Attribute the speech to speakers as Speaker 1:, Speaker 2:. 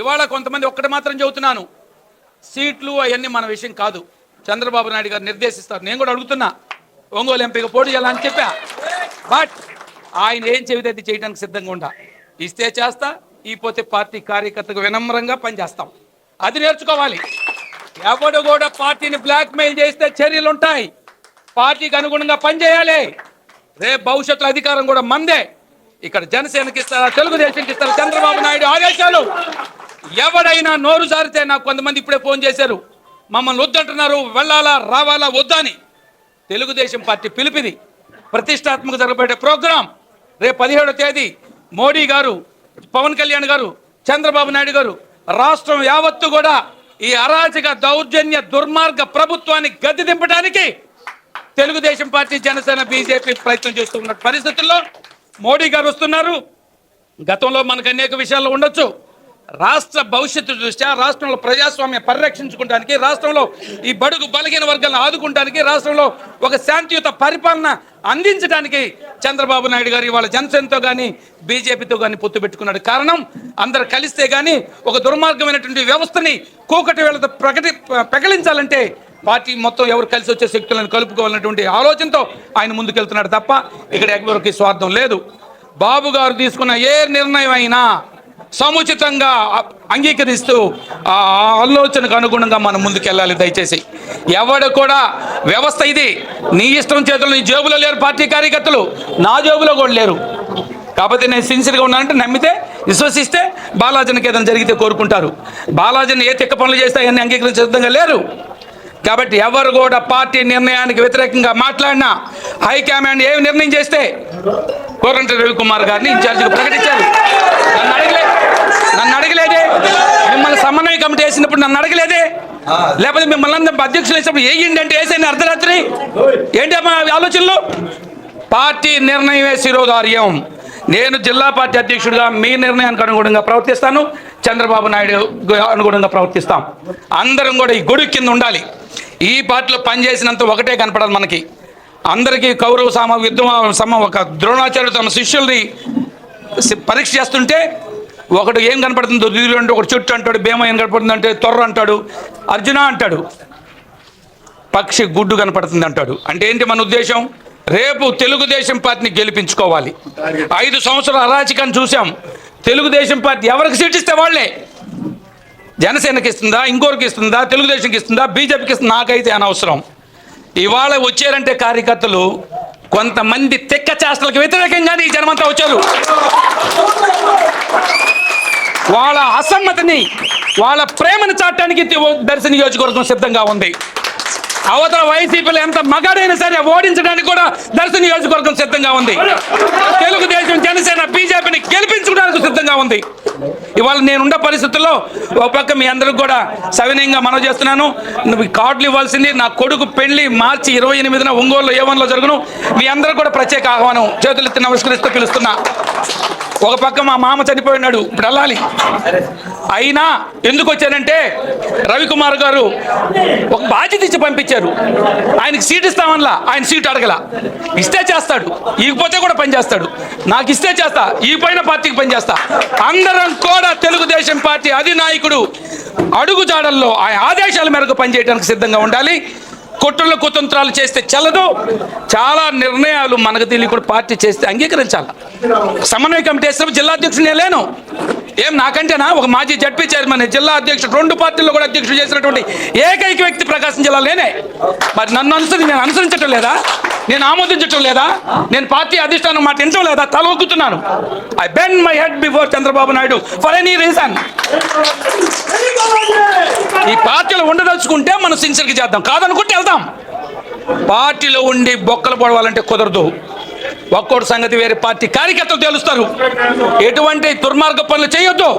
Speaker 1: ఇవాళ కొంతమంది ఒక్కటి మాత్రం చెబుతున్నాను. సీట్లు అవన్నీ మన విషయం కాదు. చంద్రబాబు నాయుడు గారు నిర్దేశిస్తారు. నేను కూడా అడుగుతున్నా. ఒంగోలు ఎంపీగా పోటీ చేయాలని చెప్పా. బట్ ఆయన ఏం చెబితే అది చేయడానికి సిద్ధంగా ఉండా. ఇస్తే చేస్తా ఈపోతే పార్టీ కార్యకర్తకు వినమ్రంగా పనిచేస్తాం. అది నేర్చుకోవాలి. ఎవడు కూడా పార్టీని బ్లాక్మెయిల్ చేస్తే చర్యలు ఉంటాయి. పార్టీకి అనుగుణంగా పనిచేయాలి. రేపు భవిష్యత్తులో అధికారం కూడా మందే. ఇక్కడ జనసేనకి ఇస్తారా తెలుగుదేశంకి ఇస్తారా చంద్రబాబు నాయుడు ఆదేశాలు? ఎవడైనా నోరు జారితే నాకు కొంతమంది ఇప్పుడే ఫోన్ చేశారు. మమ్మల్ని వద్దంటున్నారు వెళ్ళాలా రావాలా వద్దా అని. తెలుగుదేశం పార్టీ పిలిపిది. ప్రతిష్టాత్మక జరగబడే ప్రోగ్రాం రేపు పదిహేడో తేదీ మోడీ గారు పవన్ కళ్యాణ్ గారు చంద్రబాబు నాయుడు గారు రాష్ట్రం యావత్తు కూడా ఈ అరాచక దౌర్జన్య దుర్మార్గ ప్రభుత్వాన్ని గద్దె దింపడానికి తెలుగుదేశం పార్టీ జనసేన బీజేపీ ప్రయత్నం చేస్తున్న పరిస్థితుల్లో మోడీ గారు వస్తున్నారు. గతంలో మనకు అనేక విషయాలు ఉండొచ్చు. రాష్ట్ర భవిష్యత్తు దృష్ట్యా రాష్ట్రంలో ప్రజాస్వామ్యం పరిరక్షించుకోవడానికి రాష్ట్రంలో ఈ బడుగు బలహీన వర్గాలను ఆదుకుంటానికి రాష్ట్రంలో ఒక శాంతియుత పరిపాలన అందించడానికి చంద్రబాబు నాయుడు గారు ఇవాళ జనసేనతో కానీ బీజేపీతో కానీ పొత్తు పెట్టుకున్నాడు. కారణం అందరు కలిస్తే కానీ ఒక దుర్మార్గమైనటువంటి వ్యవస్థని కూకటి వేళతో ప్రకటి ప్రకటించాలంటే పార్టీ మొత్తం ఎవరు కలిసి వచ్చే శక్తులను కలుపుకోవాలన్నటువంటి ఆలోచనతో ఆయన ముందుకెళ్తున్నాడు తప్ప ఇక్కడ ఎవరికి స్వార్థం లేదు. బాబు గారు తీసుకున్న ఏ నిర్ణయం అయినా సముచితంగా అంగీకరిస్తూ ఆ ఆలోచనకు అనుగుణంగా మనం ముందుకెళ్ళాలి దయచేసి. ఎవడు కూడా వ్యవస్థ ఇది. నీ ఇష్టం చేతులు నీ జేబులో లేరు పార్టీ కార్యకర్తలు. నా జేబులో కూడా లేరు. కాకపోతే నేను సిన్సియర్గా ఉన్నానంటే నమ్మితే విశ్వసిస్తే బాలాజీకి ఏదైనా జరిగితే కోరుకుంటారు. బాలాజీని ఏ తిక్క పనులు చేస్తే అవన్నీ అంగీకరించే సిద్ధంగా లేరు. కాబట్టి ఎవరు కూడా పార్టీ నిర్ణయానికి వ్యతిరేకంగా మాట్లాడినా హైకమాండ్ ఏమి నిర్ణయం చేస్తే కోరంట రవికుమార్ గారిని ఇన్ఛార్జిగా ప్రకటించారు నన్ను అడగలేదు నన్ను అడగలేదే మిమ్మల్ని సమన్వయ కమిటీ వేసినప్పుడు నన్ను అడగలేదే లేకపోతే మిమ్మల్ని అందరం అధ్యక్షులు వేసినప్పుడు ఏంటి అంటే వేసేయండి అర్ధరాత్రి? ఏంటి అమ్మా ఆలోచనలు? పార్టీ నిర్ణయమే శిరోధార్యం. నేను జిల్లా పార్టీ అధ్యక్షుడిగా మీ నిర్ణయానికి అనుగుణంగా ప్రవర్తిస్తాను. చంద్రబాబు నాయుడు అనుగుణంగా ప్రవర్తిస్తాం. అందరం కూడా ఈ గొడుగు కింద ఉండాలి. ఈ పార్టీలో పనిచేసినంత ఒకటే కనపడాలి మనకి. అందరికీ కౌరవ సమ విద్యమ సమ ఒక ద్రోణాచార్యుడు తమ శిష్యుల్ని పరీక్ష చేస్తుంటే ఒకడు ఏం కనపడుతుందో? దుర్యుడు అంటే ఒకటి చుట్టూ అంటాడు భీమ ఏం కనపడుతుంది అంటే తొర్ర అంటాడు అర్జున అంటాడు. పక్షి గుడ్డు కనపడుతుంది అంటాడు. అంటే ఏంటి మన ఉద్దేశం? రేపు తెలుగుదేశం పార్టీని గెలిపించుకోవాలి. ఐదు సంవత్సరాల అరాచకాన్ని చూసాం తెలుగుదేశం పార్టీ ఎవరికి సీట్ ఇస్తే వాళ్ళే? జనసేనకి ఇస్తుందా? ఇంకోరికి ఇస్తుందా? తెలుగుదేశంకి ఇస్తుందా? బీజేపీకి ఇస్తుందా? నాకైతే అనవసరం. ఇవాళ వచ్చారంటే కార్యకర్తలు కొంతమంది తెక్క చేష్టలకు వ్యతిరేకంగానే ఈ జనమంతా వచ్చారు. వాళ్ళ అసమ్మతిని వాళ్ళ ప్రేమను చాటడానికి దర్శన నియోజకవర్గం సిద్ధంగా ఉంది. అవతల వైసీపీలో ఎంత మగాడైనా సరే ఓడించడానికి కూడా దర్శన నియోజకవర్గం సిద్ధంగా ఉంది. తెలుగుదేశం జనసేన బీజేపీని గెలిపించుకోవడానికి సిద్ధంగా ఉంది. ఇవాళ నేనుండే పరిస్థితుల్లో ఒక పక్క మీ అందరికి కూడా సవినయంగా మనవి చేస్తున్నాను. నువ్వు కార్డులు ఇవ్వాల్సింది నా కొడుకు పెళ్ళి మార్చి ఇరవై ఎనిమిదిన ఒంగోలులో ఏవన్లో జరుగును. మీ అందరూ కూడా ప్రత్యేక ఆహ్వానం. చేతులెత్తి నమస్కరిస్తూ పిలుస్తున్నా. ఒక పక్క మా మామ చనిపోయినాడు. ఇప్పుడు వెళ్ళాలి. అయినా ఎందుకు వచ్చానంటే రవికుమార్ గారు ఒక బాధ్యత ఇచ్చి పంపించారు. ఆయనకి సీట్ ఇస్తామనలా. ఆయన సీట్ అడగల. ఇస్తే చేస్తాడు. ఈకపోతే కూడా పని చేస్తాడు. నాకు ఇస్తే చేస్తా. ఈ పైన పార్టీకి పని చేస్తా. అందరం కూడా తెలుగుదేశం పార్టీ అధినాయకుడు అడుగు జాడల్లో ఆయన ఆదేశాల మేరకు పనిచేయడానికి సిద్ధంగా ఉండాలి. కుట్రలు కుతంత్రాలు చేస్తే చల్లదు. చాలా నిర్ణయాలు మనకు తెలియకుండా పార్టీ చేస్తే అంగీకరించాలి. సమన్వయ కమిటీ వేసినప్పుడు జిల్లా అధ్యక్షుడు నేను లేను. ఏం నాకంటేనా? ఒక మాజీ జడ్పీ చైర్మన్ జిల్లా అధ్యక్షుడు రెండు పార్టీల్లో కూడా అధ్యక్షుడు చేసినటువంటి ఏకైక వ్యక్తి ప్రకాశం జిల్లా లేనే. మరి నన్ను అనుసరి నేను అనుసరించటం లేదా? నేను ఆమోదించటం లేదా? నేను పార్టీ అధిష్టానం మాట వినటం లేదా? తల ఊక్కుతున్నాను I bend my head before Chandrababu Naidu for any reason ఈ పార్టీలో ఉండదలుచుకుంటే మనం సిన్సియర్గా చేద్దాం. కాదనుకుంటే వెళ్దాం. పార్టీలో ఉండి బొక్కలు పడవాలంటే కుదరదు. ఒక్కోటి సంగతి వేరే పార్టీ కార్యకర్తలు తెలుస్తారు. ఎటువంటి దుర్మార్గ పనులు చేయొద్దు.